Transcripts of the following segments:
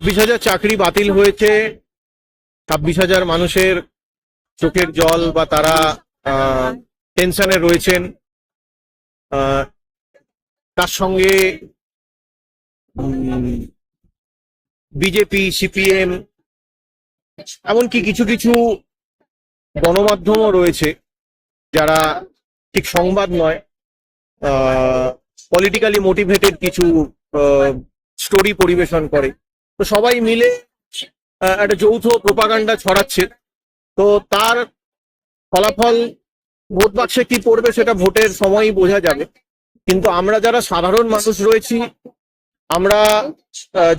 বিশ হাজার চাকরি বাতিল হয়েছে। ছাব্বিশ হাজার মানুষের চোখের জল বা তারা টেনশনে রয়েছেন। তার সঙ্গে বিজেপি, সিপিএম, এমনকি কিছু কিছু গণমাধ্যমও রয়েছে, যারা ঠিক সংবাদ নয় পলিটিক্যালি মোটিভেটেড কিছু স্টোরি পরিবেশন করে। তো সবাই মিলে একটা যৌথ প্রপাগান্ডা ছড়াচ্ছে। তো তার ফলাফল ভোট বাক্সে কি পড়বে সেটা ভোটের সময়ই বোঝা যাবে। কিন্তু আমরা যারা সাধারণ মানুষ রয়েছি, আমরা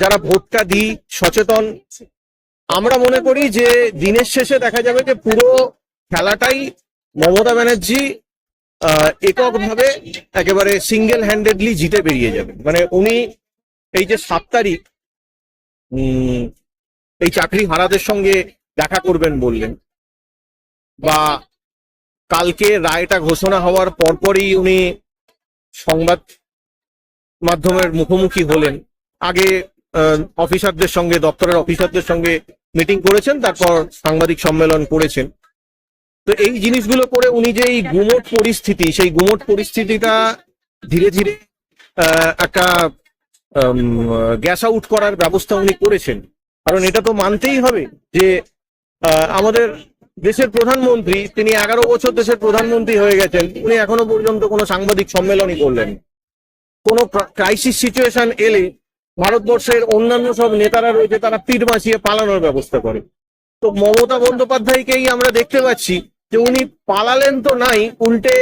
যারা ভোটটা দিই সচেতন, আমরা মনে করি যে দিনের শেষে দেখা যাবে যে পুরো খেলাটাই মমতা ব্যানার্জি এককভাবে একেবারে সিঙ্গেল হ্যান্ডেডলি জিতে বেরিয়ে যাবে। মানে উনি এই যে সাত তারিখ এই চাকরি হারাদের সঙ্গে দেখা করবেন বললেন। বা কালকে রায়টা ঘোষণা হওয়ার পরপরই উনি সংবাদ মাধ্যমের মুখোমুখি হলেন। আগে অফিসারদের সঙ্গে, দপ্তরের অফিসারদের সঙ্গে মিটিং করেছেন, তারপর সাংবাদিক সম্মেলন করেছেন। তো এই জিনিসগুলো করে উনি যে এই গুমট পরিস্থিতি, সেই গুমট পরিস্থিতিটা ধীরে ধীরে একটা গ্যাস আউট করার ব্যবস্থা উনি করেছেন কারণ এটা তো মানতেই হবে যে আমাদের দেশের প্রধানমন্ত্রী, তিনি এগারো বছর দেশের প্রধানমন্ত্রী হয়ে গেছেন, উনি এখনও পর্যন্ত কোনো সাংবাদিক সম্মেলনই করলেন। কোনো ক্রাইসিস সিচুয়েশন এলে ভারতবর্ষের অন্যান্য সব নেতারা রয়েছে, তারা পিঠ বাঁচিয়ে পালানোর ব্যবস্থা করে তো মমতা বন্দ্যোপাধ্যায়কেই আমরা দেখতে পাচ্ছি যে, উনি পালালেন তো নাই, উল্টে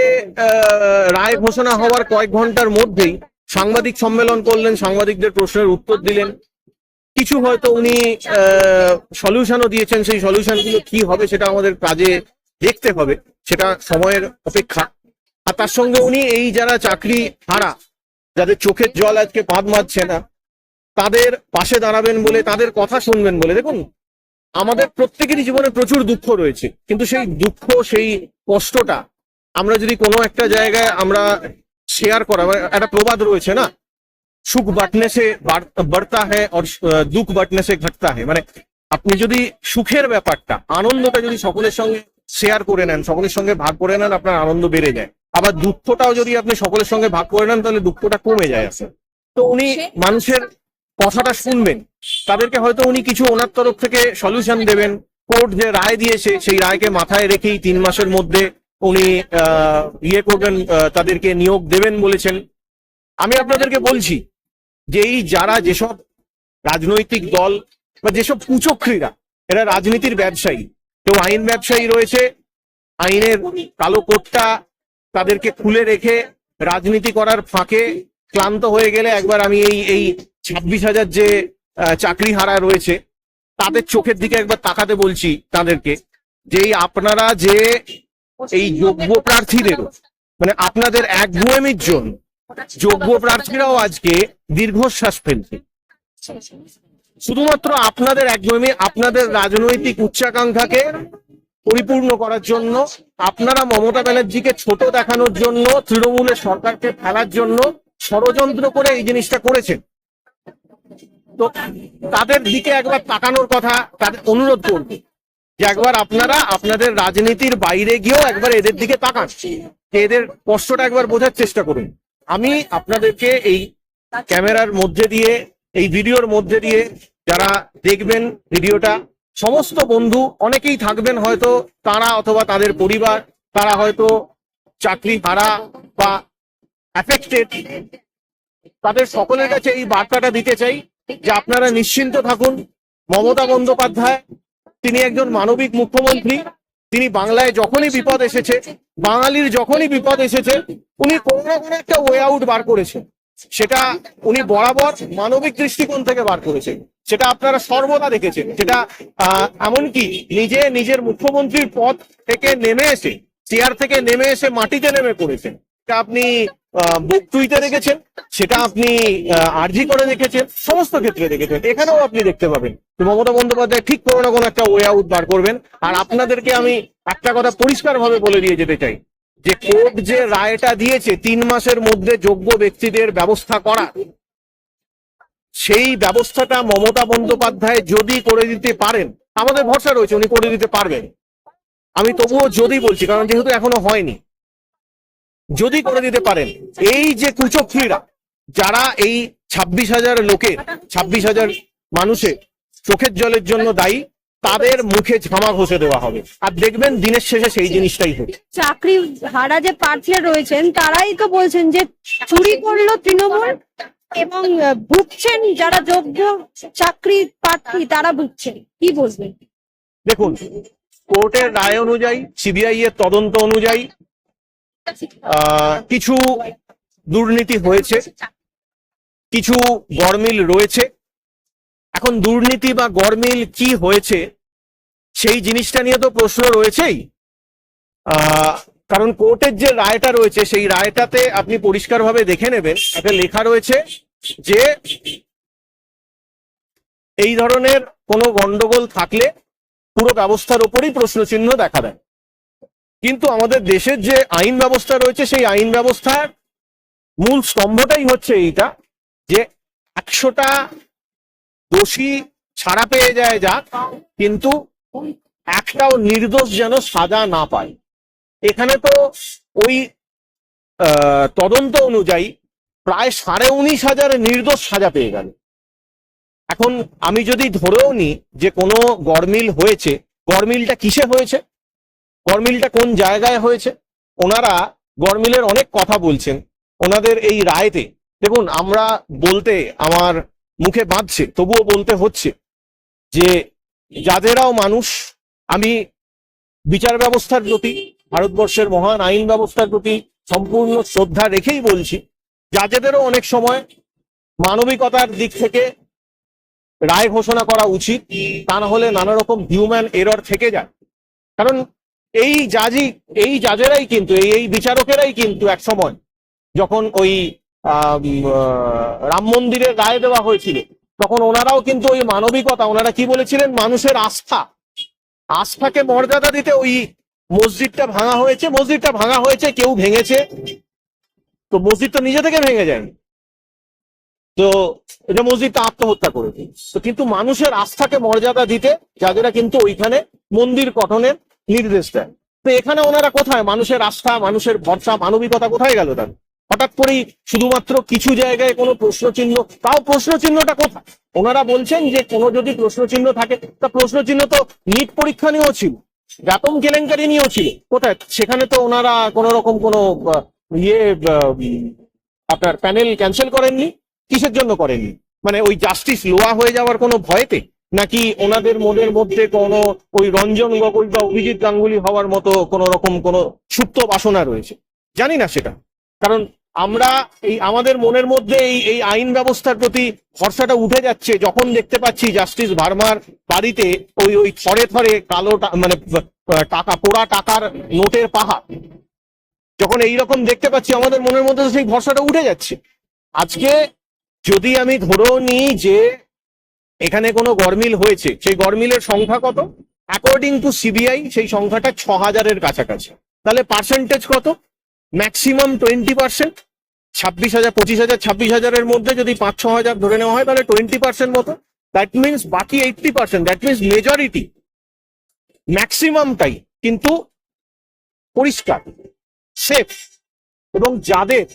রায় ঘোষণা হওয়ার কয়েক ঘণ্টার মধ্যেই সাংবাদিক সম্মেলন করলেন, সাংবাদিকদের প্রশ্নের উত্তর দিলেন। কিছু হয়তো উনি সলিউশনও দিয়েছেন, সেই সলিউশনগুলো কি হবে সেটা আমাদের কাজে দেখতে হবে, সেটা সময়ের অপেক্ষা। আর তার সঙ্গে উনি এই যারা চাকরি হারা, যাদের চোখের জল আজকে বাঁধ মারছে না, তাদের পাশে দাঁড়াবেন বলে, তাদের কথা শুনবেন বলে। দেখুন, আমাদের প্রত্যেকেরই জীবনে প্রচুর দুঃখ রয়েছে, কিন্তু সেই দুঃখ, সেই কষ্টটা আমরা যদি কোনো একটা জায়গায় আমরা শেয়ার করা একটা প্রবাদ রয়েছে না? সুখ বাটনে সে বাড়- বাড়তা হ্যাঁ আর দুঃখ বাটনে সে ঘটতা হ্যাঁ। মানে আপনি যদি সুখের ব্যাপারটা আনন্দটা যদি সকলের সঙ্গে শেয়ার করে নেন সকলের সঙ্গে ভাগ করে নেন আপনার আনন্দ বেড়ে যায়। আবার দুঃখটাও যদি আপনি সকলের সঙ্গে ভাগ করে নেন তাহলে দুঃখটা কমে যায় আসলে। তো উনি মানুষের কথাটা শুনবেন। তাদেরকে হয়তো উনি কিছু ওনার তরফ থেকে সলিউশন দেবেন। কোর্ট যে রায় দিয়েছে সেই রায়কে মাথায় রেখেই তিন মাসের মধ্যে উনি ইয়ে করবেন তাদেরকে নিয়োগ দেবেন বলেছেন। আমি আপনাদেরকে বলছি যে এই যারা যেসব রাজনৈতিক দল বা যেসব কুচক্রীরা, এরা রাজনীতির ব্যবসায়ী। কেউ আইন ব্যবসায়ী রয়েছে, আইনের কালো কোটটা তাদেরকে খুলে রেখে রাজনীতি করার ফাঁকে ক্লান্ত হয়ে গেলে একবার আমি এই এই ছাব্বিশ হাজার যে চাকরি হারা রয়েছে, তাদের চোখের দিকে একবার তাকাতে বলছি তাদেরকে যে আপনারা যে এই যোগ্য প্রার্থীদের মানে আপনাদের এক গুয়েমির জন্য যোগ্য প্রার্থীরাও আজকে দীর্ঘশ্বাস ফেলছে। শুধুমাত্র আপনাদের একদমই আপনাদের রাজনৈতিক উচ্চাকাঙ্ক্ষাকে পরিপূর্ণ করার জন্য আপনারা মমতা ব্যানার্জিকে ছোট দেখানোর জন্য তৃণমূলের সরকারকে ফেলার জন্য ষড়যন্ত্র করে এই জিনিসটা করেছেন। তো তাদের দিকে একবার তাকানোর কথা তাদের অনুরোধ করব। যে একবার আপনারা আপনাদের রাজনীতির বাইরে গিয়েও একবার এদের দিকে তাকান। যে এদের কষ্টটা একবার বোঝার চেষ্টা করুন। আমি আপনাদেরকে এই ক্যামেরার মধ্যে দিয়ে এই ভিডিওর মধ্যে দিয়ে যারা দেখবেন ভিডিওটা সমস্ত বন্ধু অনেকেই থাকবেন হয়তো তারা অথবা তাদের পরিবার তারা হয়তো চাকরি হারা বা অ্যাফেক্টেড তাদের সকলের কাছে এই বার্তাটা দিতে চাই যে আপনারা নিশ্চিন্ত থাকুন। মমতা বন্দ্যোপাধ্যায় তিনি একজন মানবিক মুখ্যমন্ত্রী। তিনি বাংলায় যখনই বিপদ এসেছে বাঙালির যখনই বিপদ এসেছে উনি কোনো না কোনো একটা ওয়ে আউট বার করেছেন সেটা উনি বরাবর মানবিক দৃষ্টিকোণ থেকে বার করেছেন সেটা আপনারা সর্বদা দেখেছেন। সেটা আহ, এমনকি নিজে নিজের মুখ্যমন্ত্রীর পদ থেকে নেমে এসে চেয়ার থেকে নেমে এসে মাটিতে নেমে সেটা আপনি বুক টুইতে দেখেছেন, সেটা আপনি আর্জি করে দেখেছেন, সমস্ত ক্ষেত্রে দেখেছেন, এখানেও আপনি দেখতে পাবেন। মমতা বন্দ্যোপাধ্যায় ঠিক কোনো না কোনো একটা ওয়ে আউট বার করবেন। আর আপনাদেরকে আমি একটা কথা পরিষ্কার ভাবে বলে দিয়ে যেতে চাই, যে কোর্ট যে রায়টা দিয়েছে, তিন মাসের মধ্যে যোগ্য ব্যক্তিদের ব্যবস্থা করা সেই ব্যবস্থাটা মমতা বন্দ্যোপাধ্যায় যদি করে দিতে পারেন, আমাদের ভরসা রয়েছে উনি করে দিতে পারবেন। আমি তবুও যদি বলছি, কারণ যেহেতু এখনও হয়নি যদি করে দিতে পারেন। এই যে কুচক্রীরা যারা এই ছাব্বিশ হাজার লোকের ছাব্বিশ হাজার মানুষের চোখের জলের জন্য দায়ী তাদের মুখে ঝামা ঘষে দেওয়া হবে। আর দেখবেন দিনের শেষে সেই জিনিসটাই হচ্ছে। চাকরি হারা যে প্রার্থীরা রয়েছেন তারাই তো বলছেন যে চুরি করল তৃণমূল এবং ভুগছেন যারা যোগ্য চাকরি প্রার্থী তারা ভুগছেন। কি বলবেন? দেখুন কোর্টের রায় অনুযায়ী সিবিআই এর তদন্ত অনুযায়ী কিছু দুর্নীতি হয়েছে, কিছু গরমিল রয়েছে। এখন দুর্নীতি বা গরমিল কি হয়েছে, সেই জিনিসটা নিয়ে তো প্রশ্ন রয়েছেই। কারণ কোর্টের যে রায়টা রয়েছে, সেই রায়টাতে আপনি পরিষ্কারভাবে দেখে নেবেন। তাতে লেখা রয়েছে যে, এই ধরনের কোনো গন্ডগোল থাকলে পুরো ব্যবস্থার ওপরই প্রশ্নচিহ্ন দেখা দেয়। কিন্তু আমাদের দেশের যে আইন ব্যবস্থা রয়েছে, সেই আইন ব্যবস্থার মূল স্তম্ভটাই হচ্ছে এইটা, যে একশোটা দোষী ছাড়া পেয়ে যায় যাক, কিন্তু একটাও নির্দোষ যেন সাজা না পায়। এখানে তো ওই তদন্ত অনুযায়ী প্রায় সাড়ে উনিশ হাজার নির্দোষ সাজা পেয়ে গেল। এখন আমি যদি ধরেও নিই যে কোনো গরমিল হয়েছে গরমিলটা কিসে হয়েছে? গরমিলটা কোন জায়গায় হয়েছে? ওনারা গরমিলের অনেক কথা বলছেন। ওনাদের এই রায়তে, দেখুন, আমরা বলতে আমার মুখে বাঁধছে, তবুও বলতে হচ্ছে যে, যাদেরাও মানুষ, আমি বিচার ব্যবস্থার প্রতি, ভারতবর্ষের মহান আইন ব্যবস্থার প্রতি সম্পূর্ণ শ্রদ্ধা রেখেই বলছি যাদেরও অনেক সময় মানবিকতার দিক থেকে রায় ঘোষণা করা উচিত, তা না হলে নানা রকম হিউম্যান এরর থেকে যায়। কারণ এই জাজি, এই জাজেরাই কিন্তু, এই এই বিচারকেরাই কিন্তু এক সময় যখন ওই রাম মন্দিরের রায় দেওয়া হয়েছিল, তখন ওনারাও কিন্তু ওই মানবিকতা, ওনারা কি বলেছিলেন? মানুষের আস্থা। আস্থাকে মর্যাদা দিতে ওই মসজিদটা ভাঙা হয়েছে, মসজিদটা ভাঙা হয়েছে, কেউ ভেঙেছে। তো মসজিদ তো নিজে থেকে ভেঙে যায়নি তো এটা মসজিদটা আত্মহত্যা করেছে। তো কিন্তু মানুষের আস্থাকে মর্যাদা দিতে যাদেরা কিন্তু ওইখানে মন্দির গঠনের নির্দেশ দেয় তো এখানে ওনারা কোথায়? মানুষের আস্থা, মানুষের ভরসা, মানবিকতা কোথায় গেল তার? হঠাৎ করেই শুধুমাত্র কিছু জায়গায় কোনো প্রশ্ন চিহ্ন তাও প্রশ্ন চিহ্নটা কোথায়? ওনারা বলছেন যে কোনো যদি প্রশ্ন চিহ্ন থাকে, তা প্রশ্ন চিহ্ন তো নিট পরীক্ষা নিয়েও ছিল ব্যাপম কেলেঙ্কারি নিয়েও ছিল। কোথায়? সেখানে তো ওনারা কোনো রকম কোনো ইয়ে আপনার প্যানেল ক্যান্সেল করেননি, কিসের জন্য করেননি? মানে ওই জাস্টিস লোয়া হয়ে যাওয়ার কোনো ভয়েতে? নাকি ওনাদের মনের মধ্যে কোনো ওই রঞ্জন গগৈ বা অভিজিৎ গাঙ্গুলি হওয়ার মতো কোনো রকম কোনো সুপ্ত বাসনা রয়েছে? জানি না সেটা। কারণ আমরা এই আমাদের মনের মধ্যে এই এই আইন ব্যবস্থার প্রতি ভরসাটা উঠে যাচ্ছে যখন দেখতে পাচ্ছি জাস্টিস ভার্মার বাড়িতে ওই ওই থরে থরে কালো মানে টাকা, পোড়া টাকার নোটের পাহাড়। যখন এই রকম দেখতে পাচ্ছি আমাদের মনের মধ্যে সেই ভরসাটা উঠে যাচ্ছে। আজকে যদি আমি ধরেও নিই যে এখানে কোনো গরমিল হয়েছে? সেই গরমিলের সংখ্যা কত? অ্যাকর্ডিং টু সিবিআই সেই সংখ্যাটা ছ হাজারের কাছাকাছি। তাহলে পার্সেন্টেজ কত? ম্যাক্সিমাম টোয়েন্টি পার্সেন্ট ছাব্বিশ হাজার, পঁচিশ হাজার, ছাব্বিশ হাজারের মধ্যে যদি পাঁচ ছ হাজার ধরে নেওয়া হয়, তাহলে টোয়েন্টি পার্সেন্ট মতো। দ্যাট মিনস বাকি eighty percent that means majority ম্যাক্সিমামটাই কিন্তু পরিষ্কার সেফ এবং যাদের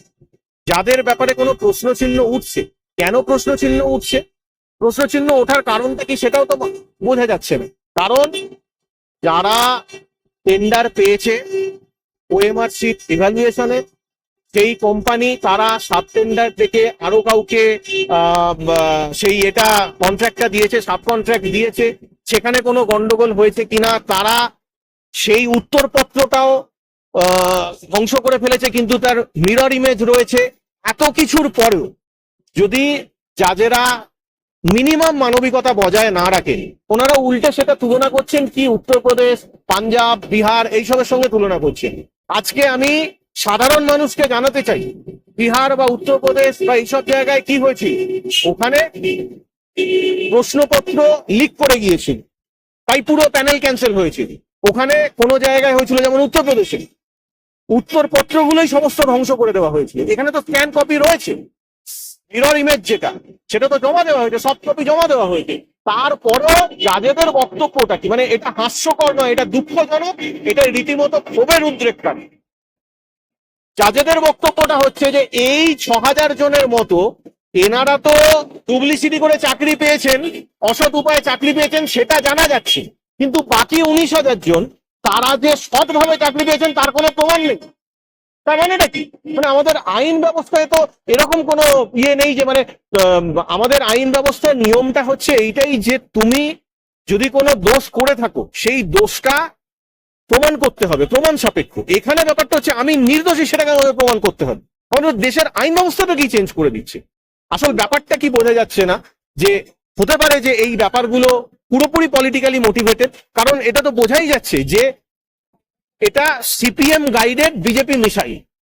যাদের ব্যাপারে কোনো প্রশ্ন চিহ্ন উঠছে, কেন প্রশ্ন চিহ্ন উঠছে? প্রশ্ন চিহ্ন ওঠার কারণটা কি সেটাও তো বোঝা যাচ্ছে না। কারণ যারা টেন্ডার পেয়েছে ওএমআর সিট ইভ্যালুয়েশনে সেই কোম্পানি তারা সাব টেন্ডার থেকে আরও কাউকে সেই এটা কন্ট্রাক্টটা দিয়েছে সাব কন্ট্রাক্ট দিয়েছে, সেখানে কোনো গন্ডগোল হয়েছে কিনা তারা সেই উত্তরপত্রটাও ধ্বংস করে ফেলেছে, কিন্তু তার মিরর ইমেজ রয়েছে। এত কিছুর পরেও যদি যাদেরা মিনিমাম মানবিকতা বজায় না রাখেন ওনারা উল্টে সেটা তুলনা করছেন কি উত্তরপ্রদেশ পাঞ্জাব, বিহার, এইসবের সঙ্গে তুলনা করছেন। আজকে আমি সাধারণ মানুষকে জানাতে চাই, বিহার বা উত্তরপ্রদেশ বা এইসব জায়গায় কি হয়েছে? ওখানে প্রশ্নপত্র লিক করে গিয়েছিল তাই পুরো প্যানেল ক্যান্সেল হয়েছিল ওখানে কোনো জায়গায় হয়েছিল যেমন উত্তরপ্রদেশে উত্তরপত্রগুলোই সমস্ত ধ্বংস করে দেওয়া হয়েছিল এখানে তো স্ক্যান কপি রয়েছে। মিরর ইমেজ যেটা, সেটা তো জমা দেওয়া হয়েছে সফট কপি জমা দেওয়া হয়েছে। তারপরও জাজেদের বক্তব্যটা কি মানে এটা হাস্যকর নয়, এটা দুঃখজনক, এটা রীতিমতো ক্ষোভের উদ্রেককারী জাজেদের বক্তব্যটা হচ্ছে যে এই ছ হাজার জনের মতো, এনারা তো ডুপ্লিসিটি করে চাকরি পেয়েছেন, অসৎ উপায়ে চাকরি পেয়েছেন, সেটা জানা যাচ্ছে। কিন্তু বাকি উনিশ হাজার জন, তারা যে সৎভাবে চাকরি পেয়েছেন, তার কোনো প্রমাণ নেই। তার মানেটা কি? মানে আমাদের আইন ব্যবস্থায় তো এরকম কোনো ইয়ে নেই যে মানে আম, আমাদের আইন ব্যবস্থার নিয়মটা হচ্ছে এইটাই যে তুমি যদি কোনো দোষ করে থাকো সেই দোষটা প্রমাণ করতে হবে প্রমাণ সাপেক্ষ। এখানে ব্যাপারটা হচ্ছে আমি নির্দোষী সেটাকে আমাকে প্রমাণ করতে হবে। আমাদের দেশের আইন ব্যবস্থাটা কি চেঞ্জ করে দিচ্ছে? আসল ব্যাপারটা কি বোঝা যাচ্ছে না? যে হতে পারে যে এই ব্যাপারগুলো পুরোপুরি পলিটিক্যালি মোটিভেটেড কারণ এটা তো বোঝাই যাচ্ছে যে এটা সিপিএম গাইডেড বিজেপি মিসাইল